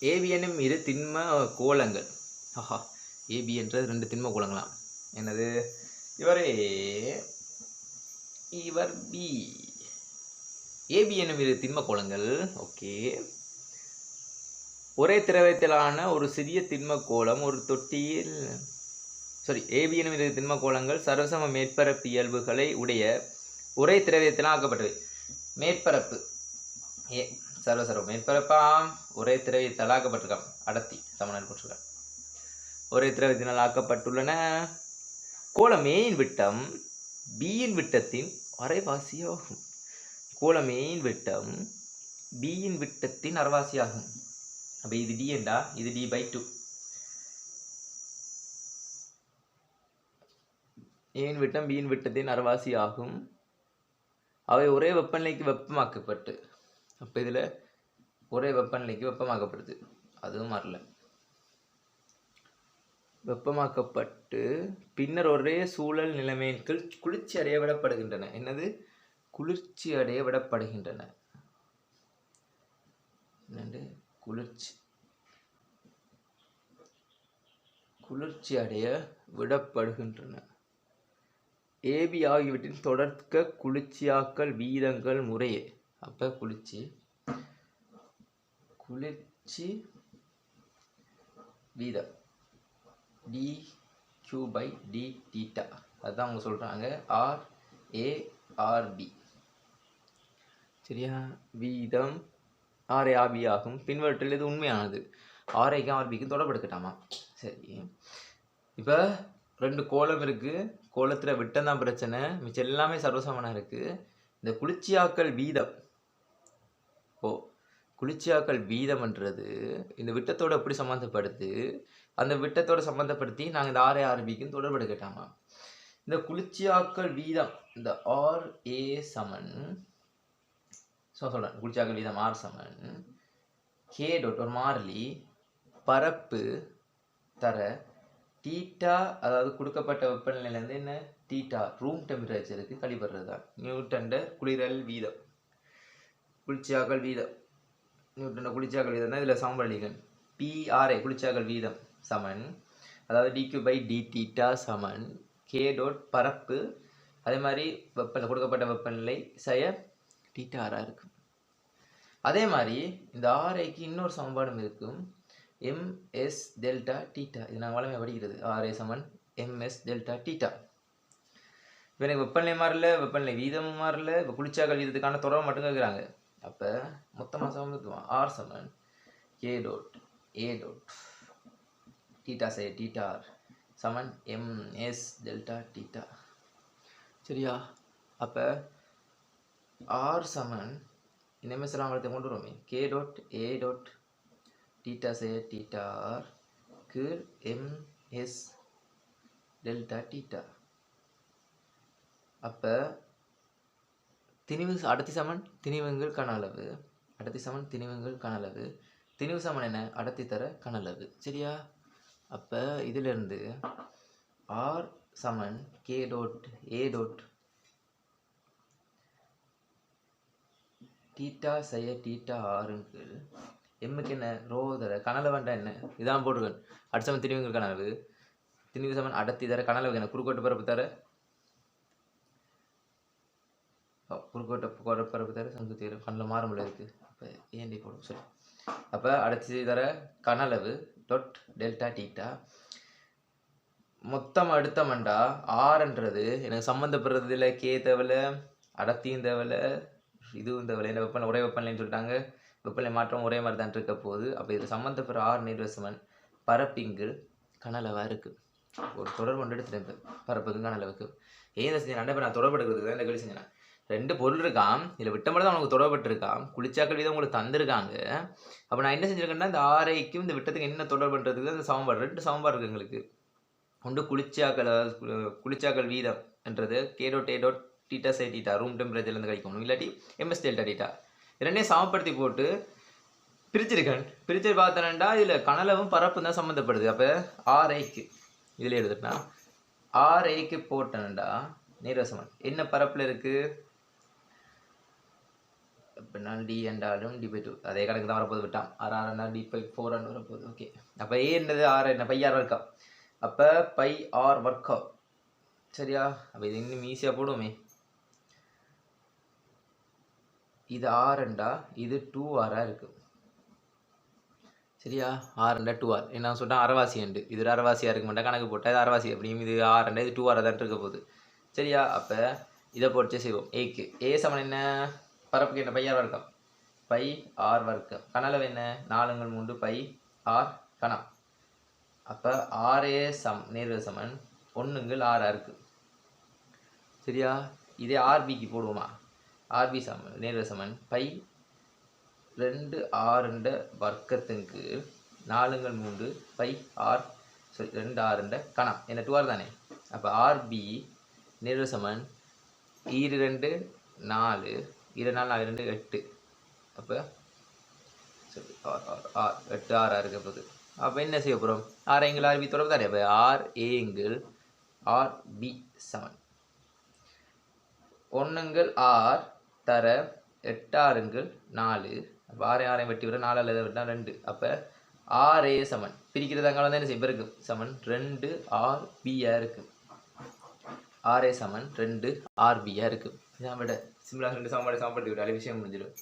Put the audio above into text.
ஏபிஎனும் இரு திண்ம கோளங்கள் ஆஹா ஏபி என்றது ரெண்டு திண்ம கோலங்களாம். என்னது? இவர் ஏ இவர் பி. ஏபி எனும் இரு திண்ம கோலங்கள். ஓகே. ஒரே திரவத்திலான ஒரு சிறிய திண்ம கோலம் ஒரு தொட்டியில் சாரி ஏபி எனும் இரு திண்ம கோலங்கள் சர்வசம மேற்பரப்பு இயல்புகளை உடைய ஒரே திரவியத்திலாம் ஆக்கப்பட்டவை. மேற்பரப்பு. ஏ சர்வசர்வ மேற்பரப்பாம். ஒரே திரவியத்தால் ஆக்கப்பட்டிருக்கான் அடர்த்தி சமணர் போட்டிருக்கான் ஒரே திரவியத்தினால் ஆக்கப்பட்டுள்ளன. கோளம் ஏயின் விட்டம் பியின் விட்டத்தின் அரைவாசியாகும். கோளம் ஏயின் விட்டம் பியின் விட்டத்தின் அரைவாசியாகும். அப்போ இது டி என்றா? இது டி பை டூ. ஏன் விட்டம் பியின் விட்டத்தின் அரைவாசி ஆகும் அவை ஒரே வெப்பநிலைக்கு வெப்பமாக்கப்பட்டு அப்போ இதில் ஒரே வெப்பநிலைக்கு வெப்பமாக்கப்படுது. அதுவும் மாறல வெப்பமாக்கப்பட்டு பின்னர் ஒரே சூழல் நிலைமையின் கீழ் குளிர்ச்சி அடைய விடப்படுகின்றன. என்னது? குளிர்ச்சி அடைய விடப்படுகின்றன. குளிர்ச்சி. குளிர்ச்சி அடைய விடப்படுகின்றன. ஏபி ஆகியவற்றின் தொடர்க்க குளிர்ச்சியாக்கல் வீதங்கள் முறையே. அப்போ குளிர்ச்சி குளிர்ச்சி வீதம். D Q by d theta அதுதான் அவங்க சொல்கிறாங்க ஆர் ஏ ஆர்பி சரியா? வீதம் ஆர்ஏ ஆர்பி ஆகும். பின்வற்றில் இது உண்மையானது? ஆர்ஐக்கும் ஆர்பிக்கும் தொடர்பெடுக்கட்டாமா? சரி. இப்போ ரெண்டு கோலம் இருக்குது கோலத்தில் விட்டம் தான் பிரச்சனை. மிச்சம் எல்லாமே சர்வசமனாக இருக்குது இந்த குளிர்ச்சியாக்கல் வீதம் ஓ குளிர்ச்சியாக்கல் வீதம்ன்றது இந்த விட்டத்தோட எப்படி சம்மந்தப்படுது அந்த விட்டத்தோட சம்மந்தப்படுத்தி நாங்கள் இந்த ஆர்ஏ தொடர்பு கேட்டாமா இந்த குளிர்ச்சியாக்கல் வீதம் இந்த ஆர் ஏ சமன் ஸோ சொல்கிறேன் குளிர்ச்சியாக்கல் வீதம் ஆர் சமன் கே டாட் ஒரு மாறிலி பரப்பு தர டீட்டா அதாவது கொடுக்கப்பட்ட வெப்பநிலையிலேருந்து என்ன? டீட்டா ரூம் டெம்பரேச்சருக்கு கழிப்படுறது தான் நியூட்டன்ட குளிரல் வீதம். குளிர்ச்சியாக்கல் வீதம். நியூட்டனோட குளிர்ச்சியாக்கல் வீதம் தான் இதில் சாம்பலிகன் பிஆர்ஏ குளிர்ச்சியாக்கல் வீதம் சமன். அதாவது d Q by d theta Saman. K dot பரப்பு. அதே மாதிரி வெப்பநிலை கொடுக்கப்பட்ட வெப்பநிலை செய்ய டீட்டா ஆராக இருக்கும். அதே மாதிரி இந்த ஆர்ஐக்கு இன்னொரு சமன்பாடும் இருக்கும். எம்எஸ் டெல்டா டீட்டா இது நாங்கள் வளமையாக படிக்கிறது. ஆர்ஏ சமன் எம்எஸ் டெல்டா டீட்டா இப்போ எனக்கு வெப்பநிலை மாறல வெப்பநிலை வீதமும் மாறல இப்போ குளிர்ச்சியாக்கல் வீதத்துக்கான தொடர்பு மட்டும் கேட்குறாங்க அப்போ மொத்தமாக சமத்துவம் R Saman A dot A dot theta say theta R சமன் எம்எஸ் டெல்டா டீட்டா சரியா? அப்போ ஆர் சமன் இந்த எம்எஸ் எல்லாம் கொண்டு வருவோமே. K dot A dot theta say theta R கீழ் எம்எஸ் டெல்டா டீட்டா அப்போ திணிவு அடர்த்தி சமன் திணிவுங்கள் கன அளவு. அடர்த்தி சமன் திணிவுங்கள் கன அளவு. திணிவு சமன் என்ன? அடர்த்தி தர கன அளவு. சரியா? அப்போ இதிலிருந்து R Saman K dot A dot theta செய்ய டீட்டா ஆறுங்கு எம்முக்கு என்ன? ரோ தர கனலை வேண்டாம் என்ன? இதான் போட்டுருக்கேன். அடுத்த சமன் திணிவுங்கள் கனவு திணிவு சமன் அடர்த்தி தர கனளவு என்ன குறுக்கோட்டு பரப்பு தர ஓ, குறுக்கோட்ட பர- பரப்பு தர சங்கு தீர கண்ணில் மாற இருக்குது அப்போ ஏன்டி போடும் சரி. அப்போ அடைச்சி தர கனளவு டொட் டெல்டா டீட்டா மொத்தம் அடுத்தமண்டா ஆறுன்றது எனக்கு சம்மந்தப்படுறதுல கே தேவையில்ல அடர்த்தியும் தேவையில்ல இதுவும் தேவையில்ல என்ன வெப்பநிலை? ஒரே வெப்பநிலைன்னு சொல்லிட்டாங்க. வெப்பநிலை மாற்றம் ஒரே மாதிரி தான் இருக்க போகுது. அப்போ இது சம்மந்தப்படுற ஆறு நீர்வசமன் பரப்பிங்கு கனளவாக இருக்குது ஒரு தொடர்பு ஒன்று எடுத்துட்டேன் இப்போ. பரப்புக்கு கனளவுக்கு ஏன் செஞ்சேன்? நடைபெற நான் தொடர்பு எடுக்கிறதுக்கு தான் இந்த கேள்வி செஞ்சேன். ரெண்டு பொருள் இருக்கான் இதில் விட்ட மட்டும் தான் உனக்கு தொடர்பட்டுருக்கான் குளிச்சாக்கள் வீதம் உங்களுக்கு தந்திருக்காங்க. அப்போ நான் என்ன செஞ்சுருக்கேன்னா இந்த ஆரைக்கும் இந்த விட்டத்துக்கு என்ன தொடர்பு பண்ணுறதுக்கு தான் இந்த சமன்பாடு ரெண்டு சமன்பாடு இருக்குது எங்களுக்கு. ஒன்று குளிச்சாக்கள் குளிச்சாக்கள் வீதம் என்றது. கே டாட் ஏ டீட்டா சை டீட்டா ரூம் டெம்பரேச்சர்லேருந்து கிடைக்கணும் இல்லாட்டி எம்எஸ் டெல்டா டீட்டா ரெண்டையும் சமப்படுத்தி போட்டு பிரிச்சிருக்கேன். பிரிச்சு பார்த்தேன்டா இதில் கனலவும் பரப்பு தான் சம்மந்தப்படுது அப்போ ஆர்ஐக்கு இதில் எழுதுட்டா ஆர்ஐக்கு போட்டேன்டா நீரசமன் என்ன பரப்பில் இருக்குது இப்போ டி என்றாலும் டி பை டூ அதே கணக்கு தான் வரப்போது விட்டான் ஆறு ஆறு என்ன டி பை ஃபோர் அண்ட் வரப்போகுது. ஓகே அப்போ ஏ என்னது ஆறு என்ன? பை ஆர் ஒர்க்கா அப்போ பை ஆர் ஒர்க்கா சரியா? அப்போ இது இன்னும் ஈஸியாக போடுவோமே. இது ஆறுண்டா இது டூ ஆராக இருக்குது சரியா? ஆறுண்டா டூ ஆர் என்ன சொன்னால் அறவாசி அண்டு இது ஒரு இருக்க மாட்டா. கணக்கு போட்டால் இது அறவாசி அப்படியும் இது ஆறுண்டா இது டூ ஆராக தான் இருக்க போகுது. சரியா? அப்போ இதை போட்டு செய்வோம். ஏக்கு ஏ சமன் என்ன? பரப்புக்கு என்ன பையர் வர்க்கம். பை ஆர் வர்க்கம். கனளவு என்ன? நாலுங்கள் மூன்று பை ஆர் கணம் அப்போ ஆறே சம் நேர்வு சமன். ஒன்றுங்கள் ஆறாக இருக்குது சரியா? இதே ஆர்பிக்கு போடுவோமா? ஆர்பி சமன் நேர்வு சமன். பை ரெண்டு ஆறுண்ட வர்க்கத்துக்கு நாலுங்கள் மூன்று பை ஆர் சரி ரெண்டு ஆறுண்ட கணம் என்ன டூ ஆர் தானே? அப்போ ஆர்பி நேர்வு சமன். ஈரு ரெண்டு நாலு. இரு நாள் நாலு ரெண்டு எட்டு. அப்போ சரி ஆர் ஆர் ஆர் எட்டு ஆறு ஆறு இருக்க போகுது அப்போ என்ன செய்ய போகிறோம் ஆர் எங்கள் ஆர்பி தொடர்பு தானே அப்போ ஆர் ஏங்கிள் ஆர் பி சமன். ஒன்றுங்கள் ஆர் தர எட்டாறுங்கள் நாலு. அப்போ ஆறு ஆறையும் வெட்டி விட நாலு அல்லது விட்டா ரெண்டு. அப்போ ஆர் ஏ சமன். பிரிக்கிறதாங்க வந்து என்ன செய்யும்? பிறகு சமன் ரெண்டு ஆர் பியா இருக்கு. ஆர் ஏ சமன் ரெண்டு ஆர் பியா இருக்கு. இதான் சிம்பிளாக ரெண்டு சாப்பாடு சமப்படுத்தி விட்டாலே விஷயம் முடிஞ்சிடும்